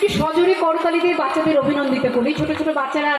একটি সজোরে করতালি দিয়ে বাচ্চাদের অভিনন্দিত করি ছোট ছোট বাচ্চারা